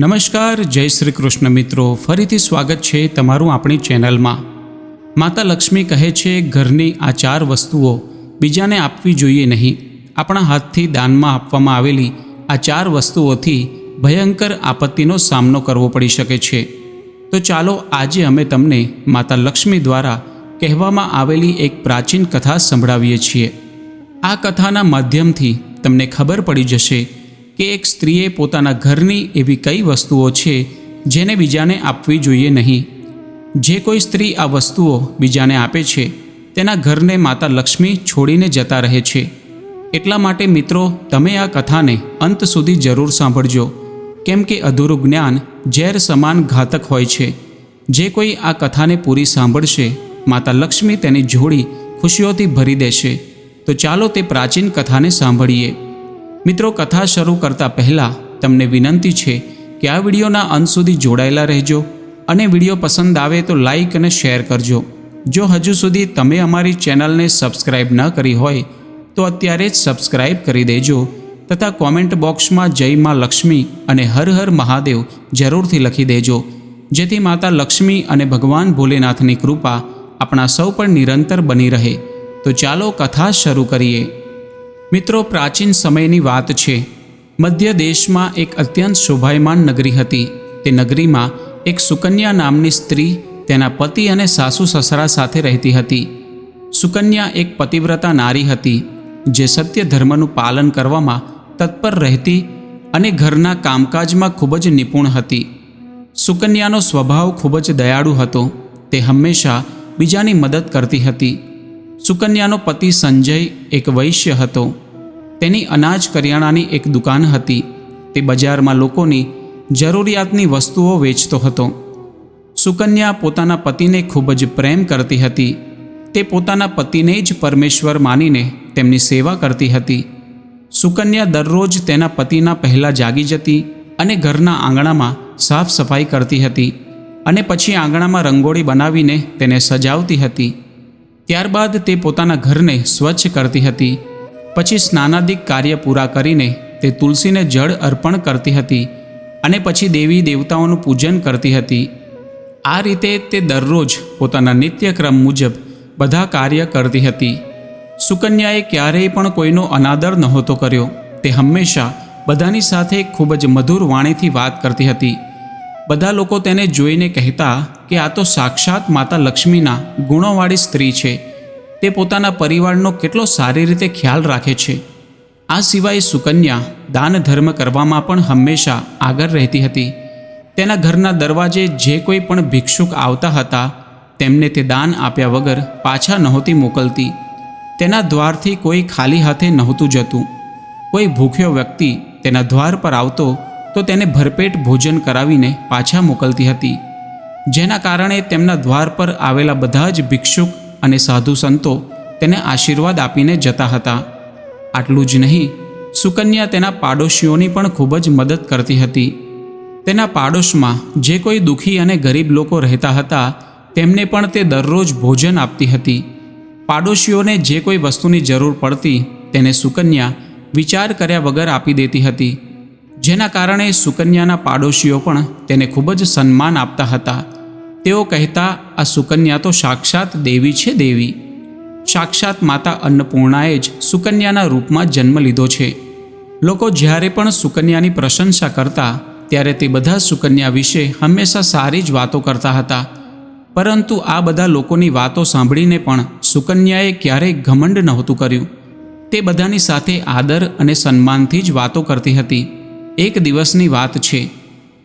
નમસ્કાર, જય શ્રી કૃષ્ણ મિત્રો. ફરીથી સ્વાગત છે તમારું આપણી ચેનલમાં. માતા લક્ષ્મી કહે છે, ઘરની આ ચાર વસ્તુઓ બીજાને આપવી જોઈએ નહીં. આપણા હાથથી દાનમાં આપવામાં આવેલી આ ચાર વસ્તુઓથી ભયંકર આપત્તિનો સામનો કરવો પડી શકે છે. તો ચાલો આજે અમે તમને માતા લક્ષ્મી દ્વારા કહેવામાં આવેલી એક પ્રાચીન કથા સંભળાવીએ છીએ. આ કથાના માધ્યમથી તમને ખબર પડી જશે કે એક સ્ત્રીએ પોતાના ઘરની એવી કઈ વસ્તુઓ છે, જેને બીજાને આપવી જોઈએ નહીં. જે કોઈ સ્ત્રી આ વસ્તુઓ બીજાને આપે છે, તેના ઘરને માતા લક્ષ્મી છોડીને જતા રહે છે. એટલા માટે મિત્રો, તમે આ કથાને અંત સુધી જરૂર સાંભળજો, કેમ કે અધૂરું જ્ઞાન ઝેર સમાન ઘાતક હોય છે. જે કોઈ આ કથાને પૂરી સાંભળશે, માતા લક્ષ્મી તેની જોડી ખુશીઓથી ભરી દેશે. તો ચાલો તે પ્રાચીન કથાને સાંભળીએ. મિત્રો, કથા શરૂ કરતાં પહેલાં તમને વિનંતી છે કે આ વિડીયોના અંત સુધી જોડાયેલા રહેજો અને વીડિયો પસંદ આવે તો લાઈક અને શેર કરજો. જો હજુ સુધી તમે અમારી ચેનલને સબસ્ક્રાઇબ ન કરી હોય, તો અત્યારે જ સબસ્ક્રાઇબ કરી દેજો તથા કોમેન્ટ બોક્સમાં જય માં લક્ષ્મી અને હર હર મહાદેવ જરૂરથી લખી દેજો. જેથી માતા લક્ષ્મી અને ભગવાન ભોલેનાથની કૃપા આપણા સૌ પર નિરંતર બની રહે. તો ચાલો કથા શરૂ કરીએ. મિત્રો, પ્રાચીન સમયની વાત છે. મધ્ય દેશમાં એક અત્યંત શોભાયમાન નગરી હતી. તે નગરીમાં એક સુકન્યા નામની સ્ત્રી, તેના પતિ અને સાસુ સસરા સાથે રહેતી હતી. સુકન્યા એક પતિવ્રતા નારી હતી, જે સત્ય ધર્મનું પાલન કરવામાં તત્પર રહેતી અને ઘરના કામકાજમાં ખૂબ જ નિપુણ હતી. સુકન્યાનો સ્વભાવ ખૂબ જ દયાળુ હતો. તે હંમેશા બીજાની મદદ કરતી હતી. સુકન્યાનો પતિ સંજય એક વૈશ્ય હતો. તેની અનાજ કરિયાણાની એક દુકાન હતી. તે બજારમાં લોકોની જરૂરિયાતની વસ્તુઓ વેચતો હતો. સુકન્યા પોતાના પતિને ખૂબ જ પ્રેમ કરતી હતી. તે પોતાના પતિને જ પરમેશ્વર માનીને તેમની સેવા કરતી હતી. સુકન્યા દરરોજ તેના પતિના પહેલાં જાગી જતી અને ઘરના આંગણામાં સાફ સફાઈ કરતી હતી અને પછી આંગણામાં રંગોળી બનાવીને તેને સજાવતી હતી. ત્યારબાદ તે પોતાના ઘરને સ્વચ્છ કરતી હતી. પછી સ્નાનાદિક કાર્ય પૂરા કરીને તે તુલસીને જળ અર્પણ કરતી હતી અને પછી દેવી દેવતાઓનું પૂજન કરતી હતી. આ રીતે તે દરરોજ પોતાના નિત્યક્રમ મુજબ બધા કાર્ય કરતી હતી. સુકન્યાએ ક્યારેય પણ કોઈનો અનાદર નહોતો કર્યો. તે હંમેશા બધાની સાથે ખૂબ જ મધુર વાણીથી વાત કરતી હતી. બધા લોકો તેને જોઈને કહેતા કે આ તો સાક્ષાત માતા લક્ષ્મીના ગુણોવાળી સ્ત્રી છે. તે પોતાના પરિવારનો કેટલો સારી રીતે ખ્યાલ રાખે છે. આ સિવાય સુકન્યા દાન ધર્મ કરવામાં પણ હંમેશા આગળ રહેતી હતી. તેના ઘરના દરવાજે જે કોઈ પણ ભિક્ષુક આવતા હતા, તેમને તે દાન આપ્યા વગર પાછા નહોતી મોકલતી. તેના દ્વારથી કોઈ ખાલી હાથે નહોતું જતું. કોઈ ભૂખ્યો વ્યક્તિ તેના દ્વાર પર આવતો તો તેને ભરપેટ ભોજન કરાવીને પાછા મોકલતી હતી. જેના કારણે તેમના દ્વાર પર આવેલા બધા જ ભિક્ષુક અને સાધુ સંતો તેને આશીર્વાદ આપીને જતા હતા. આટલું જ નહીં, સુકન્યા તેના પાડોશીઓની પણ ખૂબ જ મદદ કરતી હતી. તેના પાડોશમાં જે કોઈ દુઃખી અને ગરીબ લોકો રહેતા હતા, તેમને પણ તે દરરોજ ભોજન આપતી હતી. પાડોશીઓને જે કોઈ વસ્તુની જરૂર પડતી, તેને સુકન્યા વિચાર કર્યા વગર આપી દેતી હતી. જેના કારણે સુકન્યાના પાડોશીઓ પણ તેને ખૂબ જ સન્માન આપતા હતા. તેઓ કહેતા, આ સુકન્યા તો સાક્ષાત દેવી છે દેવી. સાક્ષાત માતા અન્નપૂર્ણાએ જ સુકન્યાના રૂપમાં જન્મ લીધો છે. લોકો જ્યારે પણ સુકન્યાની પ્રશંસા કરતા, ત્યારે તે બધા સુકન્યા વિશે હંમેશા સારી જ વાતો કરતા હતા. પરંતુ આ બધા લોકોની વાતો સાંભળીને પણ સુકન્યાએ ક્યારેય ઘમંડ નહોતું કર્યું. તે બધાની સાથે આદર અને સન્માનથી જ વાતો કરતી હતી. એક દિવસની વાત છે.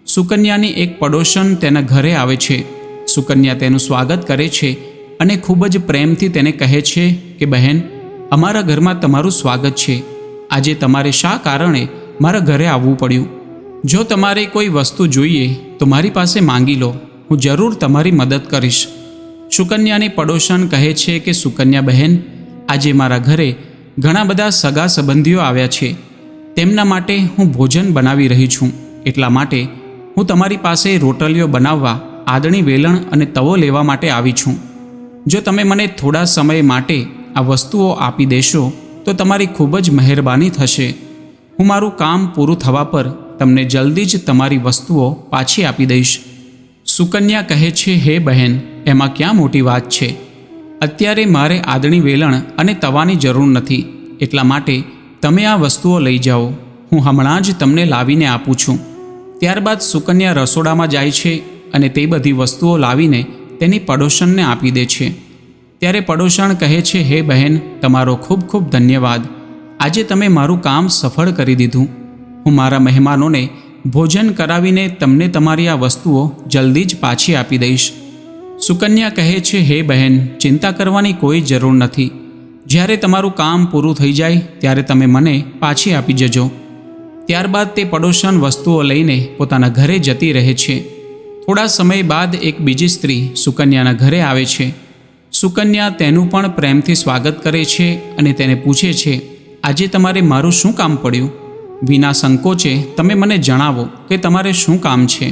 સુકન્યાની એક પડોશન તેના ઘરે આવે છે. સુકન્યા તેનું સ્વાગત કરે છે અને ખૂબ જ પ્રેમથી તેને કહે છે કે, બહેન, અમારા ઘરમાં તમારું સ્વાગત છે. આજે તમારે શા કારણે મારા ઘરે આવવું પડ્યું? જો તમારે કોઈ વસ્તુ જોઈએ, તો મારી પાસે માંગી લો. હું જરૂર તમારી મદદ કરીશ. સુકન્યાની પડોશન કહે છે કે, સુકન્યા બહેન, આજે મારા ઘરે ઘણા બધા સગા સંબંધીઓ આવ્યા છે. તેમના માટે હું ભોજન બનાવી રહી છું. એટલા માટે હું તમારી પાસે રોટલીઓ બનાવવા આદણી વેલણ અને તવો લેવા માટે આવી છું. જો તમે મને થોડા સમય માટે આ વસ્તુઓ આપી દેશો, તો તમારી ખૂબ જ મહેરબાની થશે. હું મારું કામ પૂરું થવા પર તમને જલ્દી જ તમારી વસ્તુઓ પાછી આપી દઈશ. સુકન્યા કહે છે, હે બહેન, એમાં ક્યાં મોટી વાત છે? અત્યારે મારે આદણી વેલણ અને તવાની જરૂર નથી, એટલા માટે તમે આ વસ્તુઓ લઈ જાઓ. હું હમણાં જ તમને લાવીને આપું છું. ત્યારબાદ સુકન્યા રસોડામાં જાય છે અને તે બધી વસ્તુઓ લાવીને તેની પડોશણને આપી દે છે. ત્યારે પડોશણ કહે છે, હે બહેન, તમારો ખૂબ ખૂબ ધન્યવાદ. આજે તમે મારું કામ સફળ કરી દીધું. હું મારા મહેમાનોને ભોજન કરાવીને તમને તમારી આ વસ્તુઓ જલ્દી જ પાછી આપી દઈશ. સુકન્યા કહે છે, હે બહેન, ચિંતા કરવાની કોઈ જરૂર નથી. જ્યારે તમારું કામ પૂરું થઈ જાય, ત્યારે તમે મને પાછી આપી જજો. ત્યારબાદ તે પડોશન વસ્તુઓ લઈને પોતાના ઘરે જતી રહે છે. થોડા સમય બાદ એક બીજી સ્ત્રી સુકન્યાના ઘરે આવે છે. સુકન્યા તેનું પણ પ્રેમથી સ્વાગત કરે છે અને તેને પૂછે છે, આજે તમારે મારું શું કામ પડ્યું? વિના સંકોચે તમે મને જણાવો કે તમારે શું કામ છે?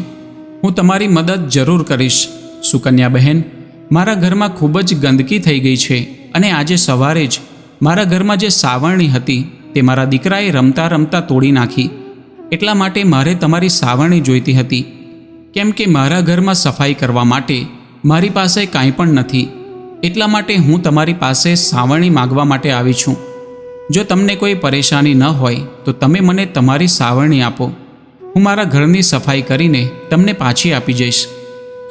હું તમારી મદદ જરૂર કરીશ. સુકન્યા બહેન, મારા ઘરમાં ખૂબ જ ગંદકી થઈ ગઈ છે અને આજે સવારે જ મારા ઘરમાં જે સાવરણી હતી તે મારા દીકરાએ રમતા રમતા તોડી નાખી. એટલા માટે મારે તમારી સાવરણી જોઈતી હતી. કેમ કે મારા ઘરમાં સફાઈ કરવા માટે મારી પાસે કાંઈ પણ નથી. એટલા માટે હું તમારી પાસે સાવરણી માગવા માટે આવી છું. જો તમને કોઈ પરેશાની ન હોય, તો તમે મને તમારી સાવરણી આપો. હું મારા ઘરની સફાઈ કરીને તમને પાછી આપી જઈશ.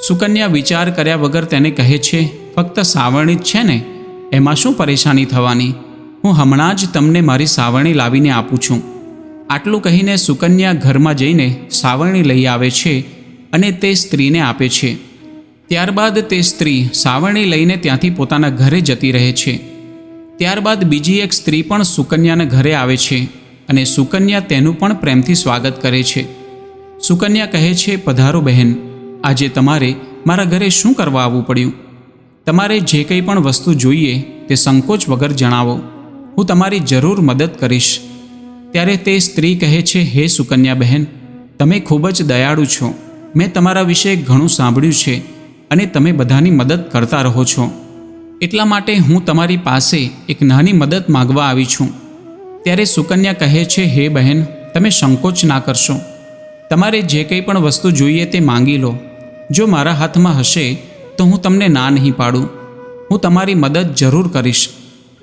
સુકન્યા વિચાર કર્યા વગર તેને કહે છે, ફક્ત સાવરણી જ છે ને? એમાં શું પરેશાની થવાની? હું હમણાં જ તમને મારી સાવરણી લાવીને આપું છું. આટલું કહીને સુકન્યા ઘરમાં જઈને સાવરણી લઈ આવે છે અને તે સ્ત્રીને આપે છે. ત્યારબાદ તે સ્ત્રી સાવરણી લઈને ત્યાંથી પોતાના ઘરે જતી રહે છે. ત્યારબાદ બીજી એક સ્ત્રી પણ સુકન્યાના ઘરે આવે છે અને સુકન્યા તેનું પણ પ્રેમથી સ્વાગત કરે છે. સુકન્યા કહે છે, પધારો બહેન, આજે તમારે મારા ઘરે શું કરવા આવવું પડ્યું? તમારે જે કંઈ પણ વસ્તુ જોઈએ તે સંકોચ વગર જણાવો. હું તમારી જરૂર મદદ કરીશ. ત્યારે તે સ્ત્રી કહે છે, હે સુકન્યા બહેન, તમે ખૂબ જ દયાળુ છો. મેં તમારા વિશે ઘણું સાંભળ્યું છે અને તમે બધાની મદદ કરતા રહો છો. એટલા માટે હું તમારી પાસે એક નાની મદદ માગવા આવી છું. ત્યારે સુકન્યા કહે છે, હે બહેન, તમે સંકોચ ના કરશો. તમારે જે કંઈ પણ વસ્તુ જોઈએ તે માંગી લો. જો મારા હાથમાં હશે, તો હું તમને ના નહીં પાડું. હું તમારી મદદ જરૂર કરીશ.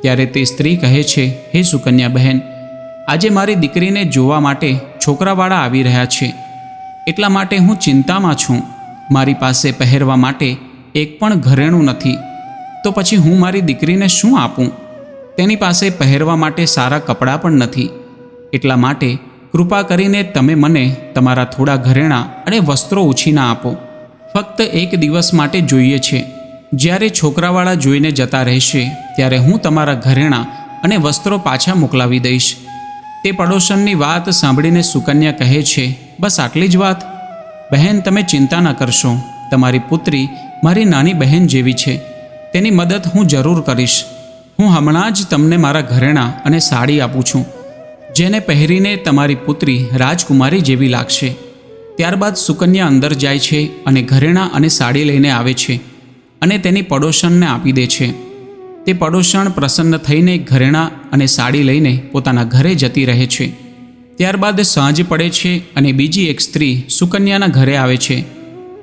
ત્યારે તે સ્ત્રી કહે છે, હે સુકન્યા બહેન, આજે મારી દીકરીને જોવા માટે છોકરાવાળા આવી રહ્યા છે. એટલા માટે હું ચિંતામાં છું. મારી પાસે પહેરવા માટે એક પણ ઘરેણું નથી. તો પછી હું મારી દીકરીને શું આપું? તેની પાસે પહેરવા માટે સારા કપડાં પણ નથી. એટલા માટે કૃપા કરીને તમે મને તમારા થોડા ઘરેણાં અને વસ્ત્રો ઉછીના આપો. ફક્ત એક દિવસ માટે જોઈએ છે. જ્યારે છોકરાવાળા જોઈને જતા રહેશે, ત્યારે હું તમારા ઘરેણાં અને વસ્ત્રો પાછા મોકલાવી દઈશ. તે પડોશનની વાત સાંભળીને સુકન્યા કહે છે બસ આટલી જ વાત. બહેન, તમે ચિંતા ન કરશો. તમારી પુત્રી મારી નાની બહેન જેવી છે. તેની મદદ હું જરૂર કરીશ. હું હમણાં જ તમને મારા ઘરેણાં અને સાડી આપું છું, જેને પહેરીને તમારી પુત્રી રાજકુમારી જેવી લાગશે. ત્યારબાદ સુકન્યા અંદર જાય છે અને ઘરેણાં અને સાડી લઈને આવે છે અને તેની પડોશણને આપી દે છે. તે પડોશણ પ્રસન્ન થઈને ઘરેણાં અને સાડી લઈને પોતાના ઘરે જતી રહે છે. ત્યારબાદ સાંજ પડે છે અને બીજી એક સ્ત્રી સુકન્યાના ઘરે આવે છે.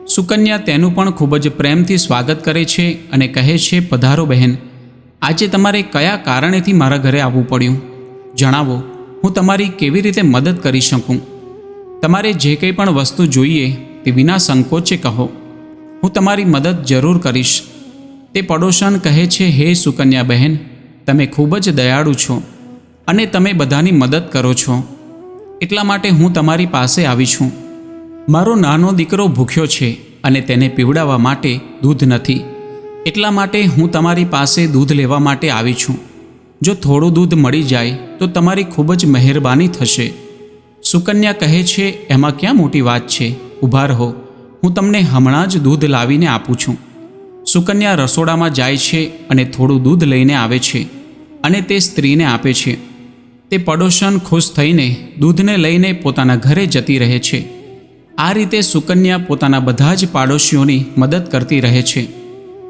સુકન્યા તેનું પણ ખૂબ જ પ્રેમથી સ્વાગત કરે છે અને કહે છે, પધારો બહેન, આજે તમારે કયા કારણેથી મારા ઘરે આવવું પડ્યું? જણાવો, હું તમારી કેવી રીતે મદદ કરી શકું? તમારે જે કંઈ પણ વસ્તુ જોઈએ તે વિના સંકોચે કહો. હું તમારી મદદ જરૂર કરીશ. તે પડોશન કહે છે, હે સુકન્યા બહેન, તમે ખૂબ જ દયાળુ છો અને તમે બધાની મદદ કરો છો. એટલા માટે હું તમારી પાસે આવી છું. મારો નાનો દીકરો ભૂખ્યો છે અને તેને પીવડાવવા માટે દૂધ નથી. એટલા માટે હું તમારી પાસે દૂધ લેવા માટે આવી છું. જો થોડું દૂધ મળી જાય, તો તમારી ખૂબ જ મહેરબાની થશે. સુકન્યા કહે છે, એમાં ક્યાં મોટી વાત છે? ઊભા રહો હું તમને હમણાં જ દૂધ લાવીને આપું છું. સુકન્યા રસોડામાં જાય છે અને થોડું દૂધ લઈને આવે છે અને તે સ્ત્રીને આપે છે. તે પડોશન ખુશ થઈને દૂધને લઈને પોતાના ઘરે જતી રહે છે. આ રીતે સુકન્યા પોતાના બધા જ પાડોશીઓની મદદ કરતી રહે છે.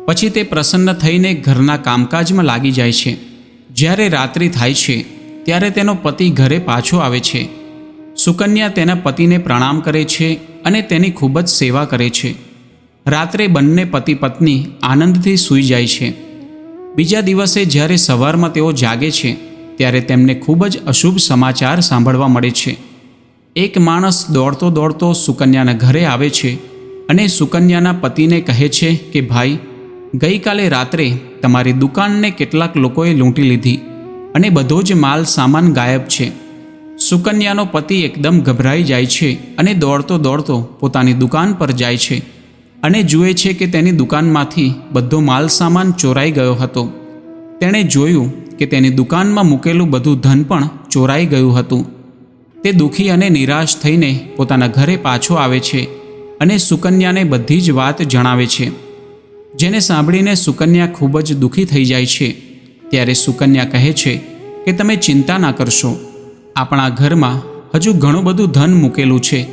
પછી તે પ્રસન્ન થઈને ઘરના કામકાજમાં લાગી જાય છે. જ્યારે રાત્રિ થાય છે, ત્યારે તેનો પતિ ઘરે પાછો આવે છે. સુકન્યા તેના પતિને પ્રણામ કરે છે અને તેની ખૂબ જ સેવા કરે છે. રાત્રે બંને પતિ પત્ની આનંદથી સૂઈ જાય છે. બીજા દિવસે જ્યારે સવારમાં તેઓ જાગે છે ત્યારે તેમને ખૂબ જ અશુભ સમાચાર સાંભળવા મળે છે. એક માણસ દોડતો દોડતો સુકન્યાના ઘરે આવે છે અને સુકન્યાના પતિને કહે છે કે, ભાઈ, ગઈકાલે રાત્રે તમારી દુકાનને કેટલાક લોકોએ લૂંટી લીધી અને બધો જ માલ સામાન ગાયબ છે. સુકન્યાનો પતિ એકદમ ગભરાઈ જાય છે અને દોડતો દોડતો પોતાની દુકાન પર જાય છે અને જુએ છે કે તેની દુકાનમાંથી બધો માલ સામાન ચોરાઈ ગયો હતો. તેણે જોયું કે તેની દુકાનમાં મૂકેલું બધું ધન પણ ચોરાઈ ગયું હતું. તે દુઃખી અને નિરાશ થઈને પોતાના ઘરે પાછો આવે છે અને સુકન્યાને બધી જ વાત જણાવે છે. જેને સાંભળીને સુકન્યા ખૂબ જ દુઃખી થઈ જાય છે. ત્યારે સુકન્યા કહે છે કે તમે ચિંતા ના કરશો. આપણા ઘરમાં હજુ ઘણું બધું ધન મૂકેલું છે.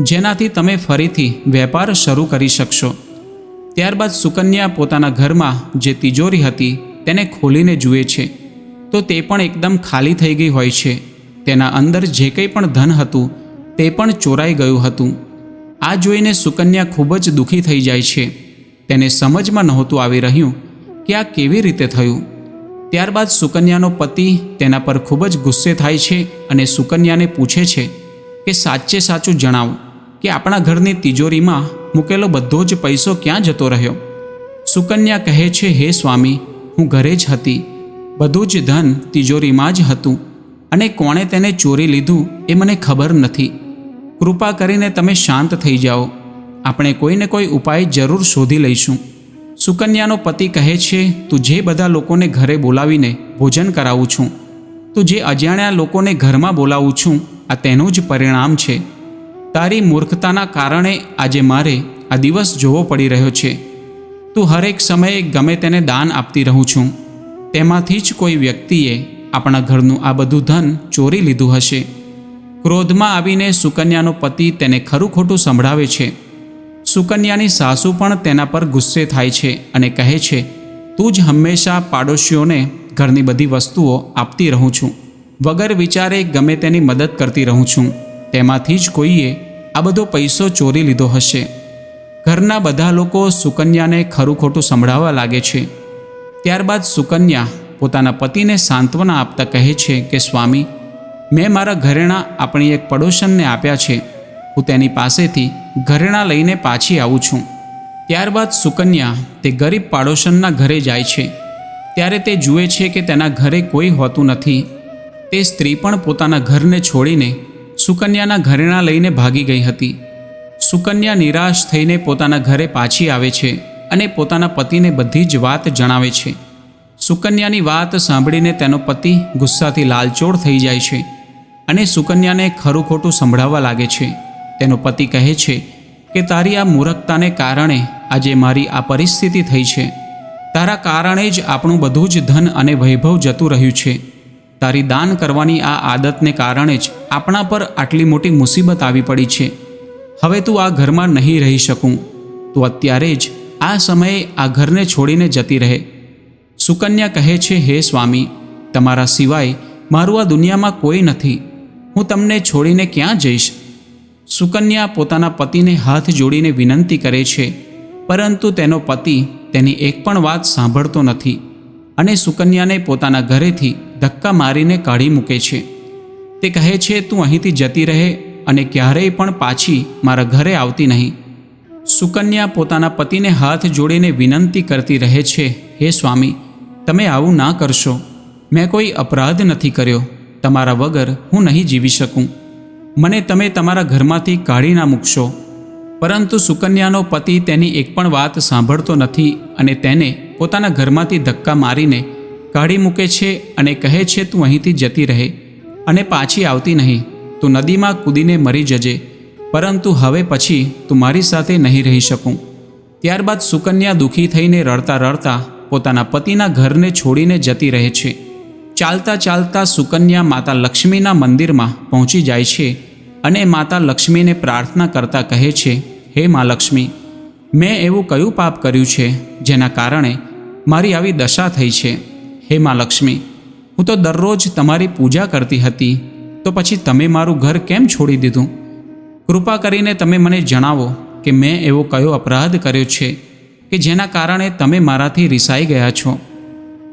જેનાથી તમે ફરીથી વેપાર શરૂ કરી શકશો. ત્યારબાદ સુકન્યા પોતાના ઘરમાં જે તિજોરી હતી તેને ખોલીને જુએ છે. તો તે પણ એકદમ ખાલી થઈ ગઈ હોય છે. તેના અંદર જે કંઈ પણ ધન હતું, તે પણ ચોરાઈ ગયું હતું. આ જોઈને સુકન્યા ખૂબ જ દુઃખી થઈ જાય છે. તેને સમજમાં નહોતું આવી રહ્યું કે આ કેવી રીતે થયું. ત્યારબાદ સુકન્યાનો પતિ તેના પર ખૂબ જ ગુસ્સે થાય છે અને સુકન્યાને પૂછે છે કે સાચે સાચું જણાવો કે આપણા ઘરની તિજોરીમાં મૂકેલો બધો જ પૈસો ક્યાં જતો રહ્યો? સુકન્યા કહે છે, હે સ્વામી, હું ઘરે જ હતી. બધું જ ધન તિજોરીમાં જ હતું અને કોણે તેને ચોરી લીધું એ મને ખબર નથી. કૃપા કરીને તમે શાંત થઈ જાઓ. આપણે કોઈને કોઈ ઉપાય જરૂર શોધી લઈશું. સુકન્યાનો પતિ કહે છે, તું જે બધા લોકોને ઘરે બોલાવીને ભોજન કરાવું છું, તું જે અજાણ્યા લોકોને ઘરમાં બોલાવું છું, આ તેનું જ પરિણામ છે. તારી મૂર્ખતાના કારણે આજે મારે આ દિવસ જોવો પડી રહ્યો છે. તું હરેક સમયે ગમે તેને દાન આપતી રહું છું. તેમાંથી જ કોઈ વ્યક્તિએ આપણા ઘરનું આ બધું ધન ચોરી લીધું હશે. ક્રોધમાં આવીને સુકન્યાનો પતિ તેને ખરું ખોટું સંભળાવે છે. સુકન્યાની સાસુ પણ તેના પર ગુસ્સે થાય છે અને કહે છે, તું જ હંમેશા પાડોશીઓને ઘરની બધી વસ્તુઓ આપતી રહું છું. વગર વિચારે ગમે તેની મદદ કરતી રહું છું. તેમાંથી જ કોઈએ આ બધો પૈસો ચોરી લીધો હશે. ઘરના બધા લોકો સુકન્યાને ખરું ખોટું સંભળાવવા લાગે છે. ત્યારબાદ સુકન્યા પોતાના પતિને સાંત્વના આપતા કહે છે કે, સ્વામી, મેં મારા ઘરેણાં આપણી એક પડોશનને આપ્યા છે. હું તેની પાસેથી ઘરેણાં લઈને પાછી આવું છું. ત્યારબાદ સુકન્યા તે ગરીબ પાડોશનના ઘરે જાય છે. ત્યારે તે જુએ છે કે તેના ઘરે કોઈ હોતું નથી. તે સ્ત્રી પણ પોતાના ઘરને છોડીને સુકન્યાના ઘરેણાં લઈને ભાગી ગઈ હતી. સુકન્યા નિરાશ થઈને પોતાના ઘરે પાછી આવે છે. અને પોતાના પતિને બધી જ વાત જણાવે છે. સુકન્યાની વાત સાંભળીને તેનો પતિ ગુસ્સાથી લાલચોળ થઈ જાય છે અને સુકન્યાને ખરું ખોટું સંભળાવવા લાગે છે. તેનો પતિ કહે છે કે, તારી આ મૂરખતાને કારણે આજે મારી આ પરિસ્થિતિ થઈ છે. તારા કારણે જ આપણું બધું જ ધન અને વૈભવ જતું રહ્યું છે. તારી દાન કરવાની આ આદતને કારણે જ આપણા પર આટલી મોટી મુસીબત આવી પડી છે. હવે તું આ ઘરમાં નહીં રહી શકું. તું અત્યારે જ આ સમયે આ ઘરને છોડીને જતી રહે. સુકન્યા કહે છે, હે સ્વામી, તમારા સિવાય મારું આ દુનિયામાં કોઈ નથી. હું તમને છોડીને ક્યાં જઈશ? સુકન્યા પોતાના પતિને હાથ જોડીને વિનંતી કરે છે, પરંતુ તેનો પતિ તેની એક પણ વાત સાંભળતો નથી અને સુકન્યાને પોતાના ઘરેથી ધક્કા મારીને કાઢી મૂકે છે. તે કહે છે, તું અહીંથી જતી રહે અને ક્યારેય પણ પાછી મારા ઘરે આવતી નહીં. સુકન્યા પોતાના પતિને હાથ જોડીને વિનંતી કરતી રહે છે, હે સ્વામી, તમે આવું ના કરશો. મેં કોઈ અપરાધ નથી કર્યો. તમારા વગર હું નહીં જીવી શકું. મને તમે તમારા ઘરમાંથી કાઢી ના મૂકશો. પરંતુ સુકન્યાનો પતિ તેની એક પણ વાત સાંભળતો નથી અને તેને પોતાના ઘરમાંથી ધક્કા મારીને કાઢી મૂકે છે અને કહે છે, તું અહીંથી જતી રહે અને પાછી આવતી નહીં. તું નદીમાં કૂદીને મરી જજે. પરંતુ હવે પછી તું મારી સાથે નહીં રહી શકું. ત્યારબાદ સુકન્યા દુઃખી થઈને રડતા રડતા પોતાના પતિના ઘરને છોડીને જતી રહે છે. ચાલતા ચાલતા સુકન્યા માતા લક્ષ્મીના મંદિરમાં પહોંચી જાય છે અને માતા લક્ષ્મીને પ્રાર્થના કરતા કહે છે, હે મા લક્ષ્મી, મેં એવું કયું પાપ કર્યું છે જેના કારણે મારી આવી દશા થઈ છે? હે મા લક્ષ્મી, હું તો દરરોજ તમારી પૂજા કરતી હતી, તો પછી તમે મારું ઘર કેમ છોડી દીધું? કૃપા કરીને તમે મને જણાવો કે મેં એવો કયો અપરાધ કર્યો છે કે જેના કારણે તમે મારાથી રિસાઈ ગયા છો.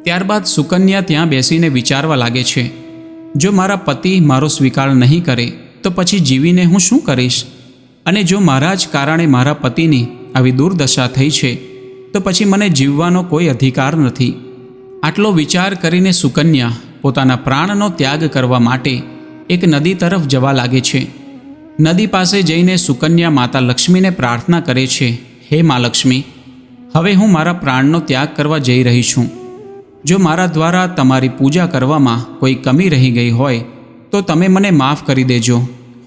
ત્યારબાદ સુકન્યા ત્યાં બેસીને વિચારવા લાગે છે, જો મારા પતિ મારો સ્વીકાર નહીં કરે, તો પછી જીવીને હું શું કરીશ? અને જો મારા જ કારણે મારા પતિની આવી દુર્દશા થઈ છે, તો પછી મને જીવવાનો કોઈ અધિકાર નથી. આટલો વિચાર કરીને સુકન્યા પોતાના પ્રાણનો ત્યાગ કરવા માટે એક નદી તરફ જવા લાગે છે. નદી પાસે જઈને સુકન્યા માતા લક્ષ્મીને પ્રાર્થના કરે છે, હે મા લક્ષ્મી, હવે હું મારા પ્રાણનો ત્યાગ કરવા જઈ રહી છું. જો મારા દ્વારા તમારી પૂજા કરવામાં કોઈ કમી રહી ગઈ હોય, તો તમે મને માફ કરી દેજો.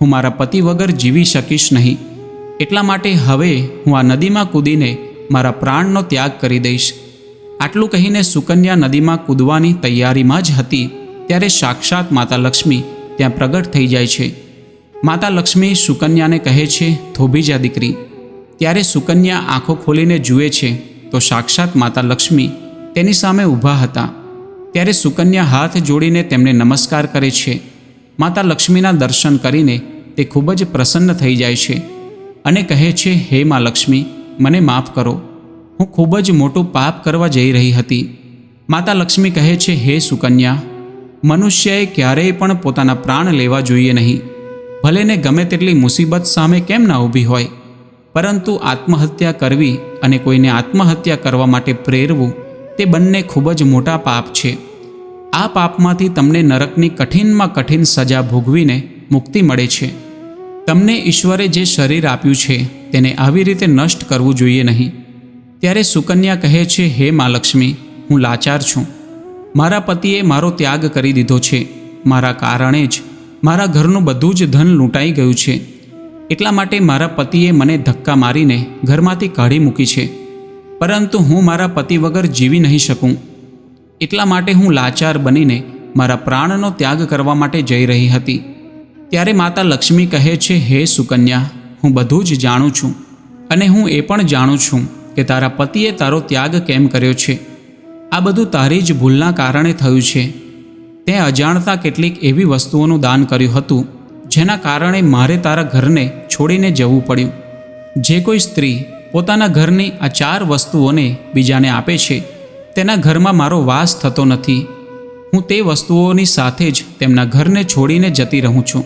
હું મારા પતિ વગર જીવી શકીશ નહીં. એટલા માટે હવે હું આ નદીમાં કૂદીને મારા પ્રાણનો ત્યાગ કરી દઈશ. આટલું કહીને સુકન્યા નદીમાં કૂદવાની તૈયારીમાં જ હતી, ત્યારે સાક્ષાત માતા લક્ષ્મી ત્યાં પ્રગટ થઈ જાય છે. માતા લક્ષ્મી સુકન્યાને કહે છે થોભી જા દીકરી, ત્યારે સુકન્યા આંખો ખોલીને જુએ છે, તો સાક્ષાત માતા લક્ષ્મી તેની સામે ઊભા હતા. ત્યારે સુકન્યા હાથ જોડીને તેમને નમસ્કાર કરે છે. માતા લક્ષ્મીના દર્શન કરીને તે ખૂબ જ પ્રસન્ન થઈ જાય છે અને કહે છે, હે મા લક્ષ્મી, મને માફ કરો. હું ખૂબ જ મોટું પાપ કરવા જઈ રહી હતી. માતા લક્ષ્મી કહે છે, હે સુકન્યા, મનુષ્યએ ક્યારેય પણ પોતાના પ્રાણ લેવા જોઈએ નહીં. ભલે ને ગમે તેટલી મુસીબત સામે કેમ ના ઊભી હોય, પરંતુ આત્મહત્યા કરવી અને કોઈને આત્મહત્યા કરવા માટે પ્રેરવું તે બંને ખૂબ જ મોટા પાપ છે. આ પાપમાંથી તમને નરકની કઠિનમાં કઠિન સજા ભોગવીને મુક્તિ મળે છે. તમને ઈશ્વરે જે શરીર આપ્યું છે તેને આવી રીતે નષ્ટ કરવું જોઈએ નહીં. ત્યારે સુકન્યા કહે છે, હે મા લક્ષ્મી, હું લાચાર છું. મારા પતિએ મારો ત્યાગ કરી દીધો છે. મારા કારણે જ મારા ઘરનું બધું જ ધન લૂંટાઈ ગયું છે. એટલા માટે મારા પતિએ મને ધક્કા મારીને ઘરમાંથી કાઢી મૂકી છે. પરંતુ હું મારા પતિ વગર જીવી નહીં શકું. એટલા માટે હું લાચાર બનીને મારા પ્રાણનો ત્યાગ કરવા માટે જઈ રહી હતી. ત્યારે માતા લક્ષ્મી કહે છે, હે સુકન્યા, હું બધું જ જાણું છું. અને હું એ પણ જાણું છું કે તારા પતિએ તારો ત્યાગ કેમ કર્યો છે. આ બધું તારી જ ભૂલના કારણે થયું છે. તે અજાણતા કેટલીક એવી વસ્તુઓનું દાન કર્યું હતું, જેના કારણે મારે તારા ઘરને છોડીને જવું પડ્યું. જે કોઈ સ્ત્રી પોતાના ઘરની આ ચાર વસ્તુઓને બીજાને આપે છે, તેના ઘરમાં મારો વાસ થતો નથી. હું તે વસ્તુઓની સાથે જ તેમના ઘરને છોડીને જતી રહું છું.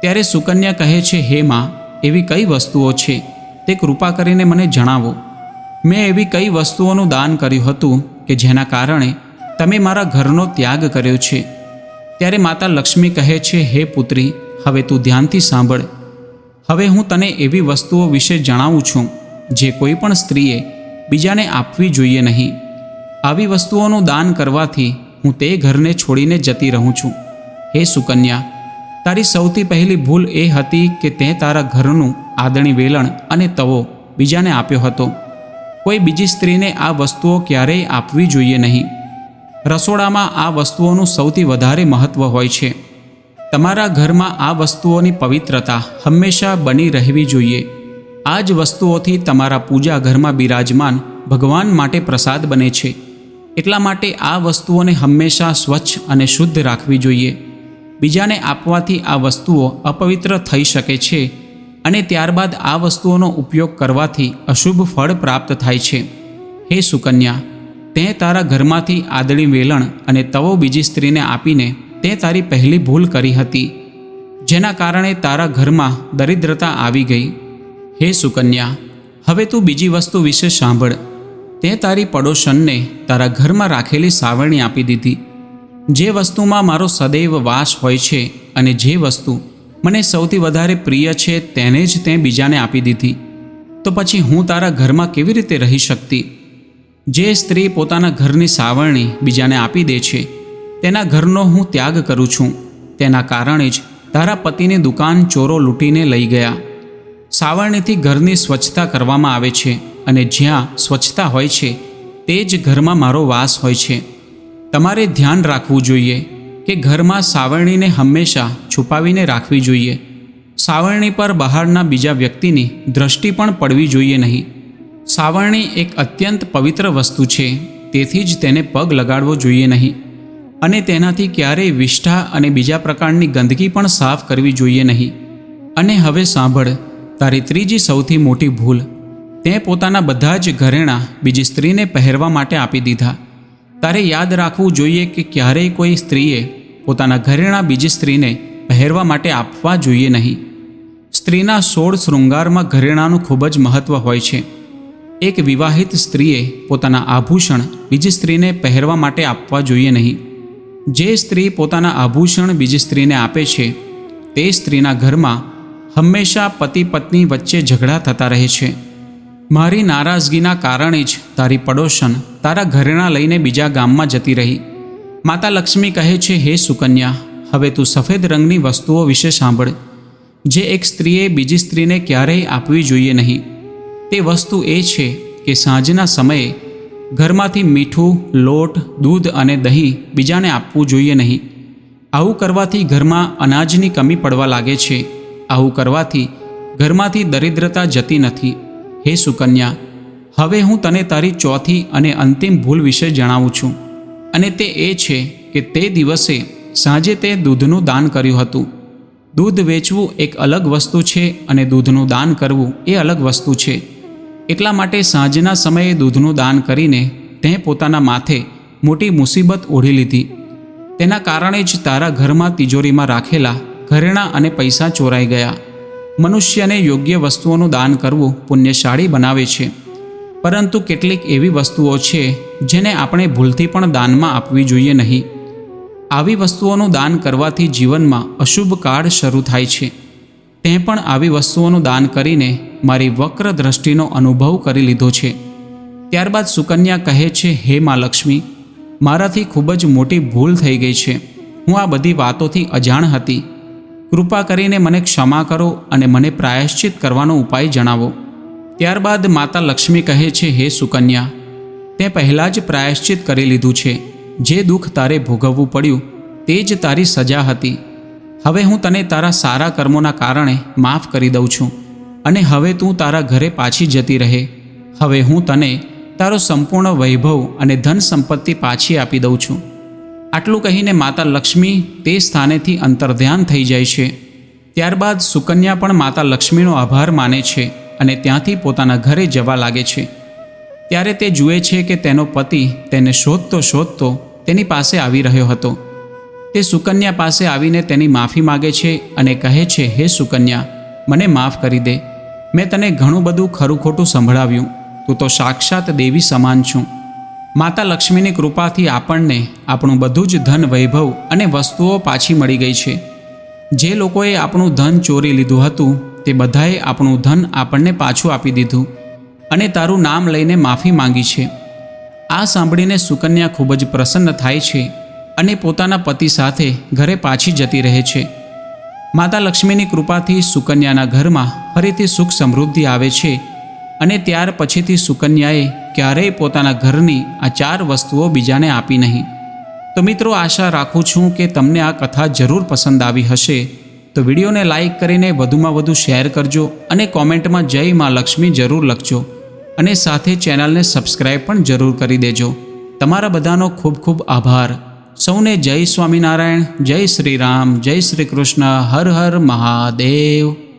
ત્યારે સુકન્યા કહે છે, હે માં, એવી કઈ વસ્તુઓ છે? તે કૃપા કરીને મને જણાવો. મેં એવી કઈ વસ્તુઓનું દાન કર્યું હતું કે જેના કારણે તમે મારા ઘરનો ત્યાગ કર્યો છે. ત્યારે માતા લક્ષ્મી કહે છે, હે પુત્રી, હવે તું ધ્યાનથી સાંભળ. હવે હું તને એવી વસ્તુઓ વિશે જણાવું છું, જે કોઈ પણ સ્ત્રીએ બીજાને આપવી જોઈએ નહીં. આવી વસ્તુઓનું દાન કરવાથી હું તે ઘરને છોડીને જતી રહું છું. હે સુકન્યા, તારી સૌથી પહેલી ભૂલ એ હતી કે તે તારા ઘરનું આદણી વેલણ અને તવો બીજાને આપ્યો હતો. કોઈ બીજી સ્ત્રીને આ વસ્તુઓ ક્યારેય આપવી જોઈએ નહીં. રસોડામાં આ વસ્તુઓનું સૌથી વધારે મહત્ત્વ હોય છે. તમારા ઘરમાં આ વસ્તુઓની પવિત્રતા હંમેશા બની રહેવી જોઈએ. આ જ વસ્તુઓથી તમારા પૂજા ઘરમાં બિરાજમાન ભગવાન માટે પ્રસાદ બને છે. એટલા માટે આ વસ્તુઓને હંમેશા સ્વચ્છ અને શુદ્ધ રાખવી જોઈએ. બીજાને આપવાથી આ વસ્તુઓ અપવિત્ર થઈ શકે છે અને ત્યારબાદ આ વસ્તુઓનો ઉપયોગ કરવાથી અશુભ ફળ પ્રાપ્ત થાય છે. હે સુકન્યા તે તારા ઘરમાંથી આદળી વેલણ અને તવો બીજી સ્ત્રીને આપીને તે તારી પહેલી ભૂલ કરી હતી, જેના કારણે તારા ઘરમાં દરિદ્રતા આવી ગઈ. હે સુકન્યા, હવે તું બીજી વસ્તુ વિશે સાંભળ. તે તારી પડોશનને તારા ઘરમાં રાખેલી સાવરણી આપી દીધી. જે વસ્તુમાં મારો સદૈવ વાસ હોય છે અને જે વસ્તુ મને સૌથી વધારે પ્રિય છે તેને જ તે બીજાને આપી દીધી. તો પછી હું તારા ઘરમાં કેવી રીતે રહી શકતી? જે સ્ત્રી પોતાના ઘરની સાવરણી બીજાને આપી દે છે, તેના ઘરનો હું ત્યાગ કરું છું. તેના કારણે જ તારા પતિની દુકાન ચોરો લૂંટીને લઈ ગયા. સાવરણીથી ઘરની સ્વચ્છતા કરવામાં આવે છે અને જ્યાં સ્વચ્છતા હોય છે, તે જ ઘરમાં મારો વાસ હોય છે. તમારે ધ્યાન રાખવું જોઈએ કે ઘરમાં સાવરણીને હંમેશા છુપાવીને રાખવી જોઈએ. સાવરણી પર બહારના બીજા વ્યક્તિની દ્રષ્ટિ પણ પડવી જોઈએ નહીં. સાવરણી એક અત્યંત પવિત્ર વસ્તુ છે, તેથી જ તેને પગ લગાડવો જોઈએ નહીં. અને તેનાથી ક્યારેય વિષ્ઠા અને બીજા પ્રકારની ગંદકી પણ સાફ કરવી જોઈએ નહીં. અને હવે સાંભળ, તારી ત્રીજી સૌથી મોટી ભૂલ. તે પોતાના બધા જ ઘરેણાં બીજી સ્ત્રીને પહેરવા માટે આપી દીધા. તારે યાદ રાખવું જોઈએ કે ક્યારેય કોઈ સ્ત્રીએ પોતાના ઘરેણાં બીજી સ્ત્રીને પહેરવા માટે આપવા જોઈએ નહીં. સ્ત્રીના સોળ શૃંગારમાં ઘરેણાંનું ખૂબ જ મહત્ત્વ હોય છે. એક વિવાહિત સ્ત્રીએ પોતાના આભૂષણ બીજી સ્ત્રીને પહેરવા માટે આપવા જોઈએ નહીં. જે સ્ત્રી પોતાના આભૂષણ બીજી સ્ત્રીને આપે છે, તે સ્ત્રીના ઘરમાં હંમેશા પતિ પત્ની વચ્ચે ઝઘડા થતા રહે છે. મારી નારાજગીના કારણે જ તારી પડોશન તારા ઘરેણાં લઈને બીજા ગામમાં જતી રહી. માતા લક્ષ્મી કહે છે, હે સુકન્યા, હવે તું સફેદ રંગની વસ્તુઓ વિશે સાંભળ. જે એક સ્ત્રીએ બીજી સ્ત્રીને ક્યારેય આપવી જોઈએ નહીં. તે વસ્તુ એ છે કે સાંજના સમયે ઘરમાંથી મીઠું, લોટ, દૂધ અને દહીં બીજાને આપવું જોઈએ નહીં. આવું કરવાથી ઘરમાં અનાજની કમી પડવા લાગે છે. આવું કરવાથી ઘરમાંથી દરિદ્રતા જતી નથી. હે સુકન્યા, હવે હું તને તારી ચોથી અને અંતિમ ભૂલ વિશે જણાવું છું. અને તે એ છે કે તે દિવસે સાંજે તે દૂધનું દાન કર્યું હતું. દૂધ વેચવું એક અલગ વસ્તુ છે અને દૂધનું દાન કરવું એ અલગ વસ્તુ છે. એટલા માટે સાંજના સમયે દૂધનું દાન કરીને તે પોતાના માથે મોટી મુસીબત ઓઢી લીધી. તેના કારણે જ તારા ઘરમાં તિજોરીમાં રાખેલા ઘરેણાં અને પૈસા ચોરાઈ ગયા. મનુષ્યને યોગ્ય વસ્તુઓનું દાન કરવું પુણ્યશાળી બનાવે છે. પરંતુ કેટલીક એવી વસ્તુઓ છે જેને આપણે ભૂલથી પણ દાનમાં આપવી જોઈએ નહીં. આવી વસ્તુઓનું દાન કરવાથી જીવનમાં અશુભ કાળ શરૂ થાય છે. તે પણ આવી વસ્તુઓનું દાન કરીને મારી વક્ર દ્રષ્ટિનો અનુભવ કરી લીધો છે. ત્યારબાદ સુકન્યા કહે છે, હે મા લક્ષ્મી, મારાથી ખૂબ જ મોટી ભૂલ થઈ ગઈ છે. હું આ બધી વાતોથી અજાણ હતી. કૃપા કરીને મને ક્ષમા કરો અને મને પ્રાયશ્ચિત કરવાનો ઉપાય જણાવો. ત્યારબાદ માતા લક્ષ્મી કહે છે, હે સુકન્યા, તે પહેલાં જ પ્રાયશ્ચિત કરી લીધું છે. જે દુઃખ તારે ભોગવવું પડ્યું, તે જ તારી સજા હતી. હવે હું તને તારા સારા કર્મોના કારણે માફ કરી દઉં છું. અને હવે તું તારા ઘરે પાછી જતી રહે. હવે હું તને તારો સંપૂર્ણ વૈભવ અને ધન સંપત્તિ પાછી આપી દઉં છું. આટલું કહીને માતા લક્ષ્મી તે સ્થાનેથી અંતર્ધ્યાન થઈ જાય છે. ત્યારબાદ સુકન્યા પણ માતા લક્ષ્મીનો આભાર માને છે અને ત્યાંથી પોતાના ઘરે જવા લાગે છે. ત્યારે તે જુએ છે કે તેનો પતિ તેને શોધતો શોધતો તેની પાસે આવી રહ્યો હતો. તે સુકન્યા પાસે આવીને તેની માફી માગે છે અને કહે છે, હે સુકન્યા, મને માફ કરી દે. મેં તને ઘણું બધું ખરું ખોટું સંભળાવ્યું. તું તો સાક્ષાત દેવી સમાન છું. માતા લક્ષ્મીની કૃપાથી આપણને આપણું બધું જ ધન વૈભવ અને વસ્તુઓ પાછી મળી ગઈ છે. જે લોકોએ આપણું ધન ચોરી લીધું હતું, તે બધાએ આપણું ધન આપણને પાછું આપી દીધું અને તારું નામ લઈને માફી માંગી છે. આ સાંભળીને સુકન્યા ખૂબ જ પ્રસન્ન થાય છે અને પોતાના પતિ સાથે ઘરે પાછી જતી રહે છે. માતા લક્ષ્મીની કૃપાથી સુકન્યાના ઘરમાં ફરીથી સુખ સમૃદ્ધિ આવે છે અને ત્યાર પછીથી સુકન્યાએ ક્યારેય પોતાના ઘરની આ ચાર વસ્તુઓ બીજાને આપી નહીં. તો મિત્રો, આશા રાખું છું કે તમને આ કથા જરૂર પસંદ આવી હશે. તો વિડીયોને લાઈક કરીને વધુમાં વધુ શેર કરજો અને કોમેન્ટમાં જય માં લક્ષ્મી જરૂર લખજો અને સાથે ચેનલને સબસ્ક્રાઈબ પણ જરૂર કરી દેજો. તમારા બધાનો ખૂબ ખૂબ આભાર. સૌને જય સ્વામિનારાયણ જય શ્રી રામ જય શ્રી કૃષ્ણ હર હર મહાદેવ.